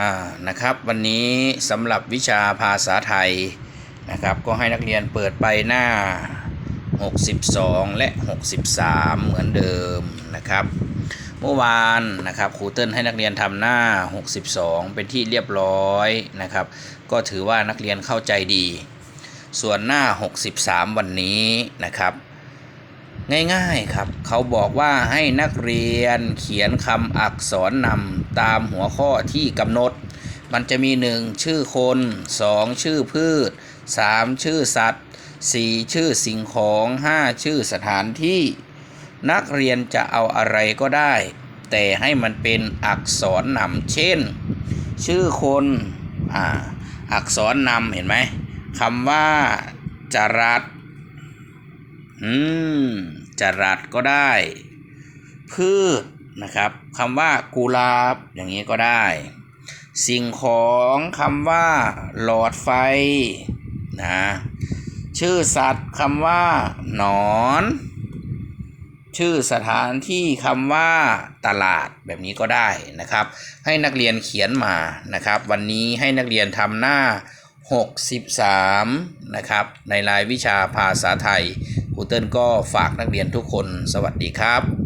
อ่านะครับวันนี้สำหรับวิชาภาษาไทยนะครับก็ให้นักเรียนเปิดไปหน้า 62 และ 63 เหมือนเดิมนะครับเมื่อวานนะครับครูเติ้ลให้นักเรียนทำหน้า 62 เป็นที่เรียบร้อยนะครับ ก็ถือว่านักเรียนเข้าใจดี ส่วนหน้า 63 วันนี้นะครับ ง่ายๆครับ เขาบอกว่าให้นักเรียนเขียนคำอักษรนำตามหัวข้อที่กำหนด มันจะมี 1 ชื่อคน 2 ชื่อพืช 3 ชื่อสัตว์ 4 ชื่อสิ่งของ 5 ชื่อสถานที่ นักเรียนจะเอาอะไรก็ได้ แต่ให้มันเป็นอักษรนำเช่น ชื่อคนอ่าอักษรนำเห็นไหมคำว่าจรัส อืมจรัสก็ได้ พืชนะครับคำว่ากุลาบอย่างนี้ก็ได้ สิ่งของคำว่า หลอดไฟนะชื่อสัตว์คำว่า หนอน ชื่อสถานที่คำว่า ตลาดแบบนี้ก็ได้นะครับ ให้นักเรียนเขียนมานะครับ วันนี้ให้นักเรียนทำหน้า 63 นะครับ ในรายวิชาภาษาไทย ครูเติ้ลก็ฝากนักเรียนทุกคนสวัสดีครับ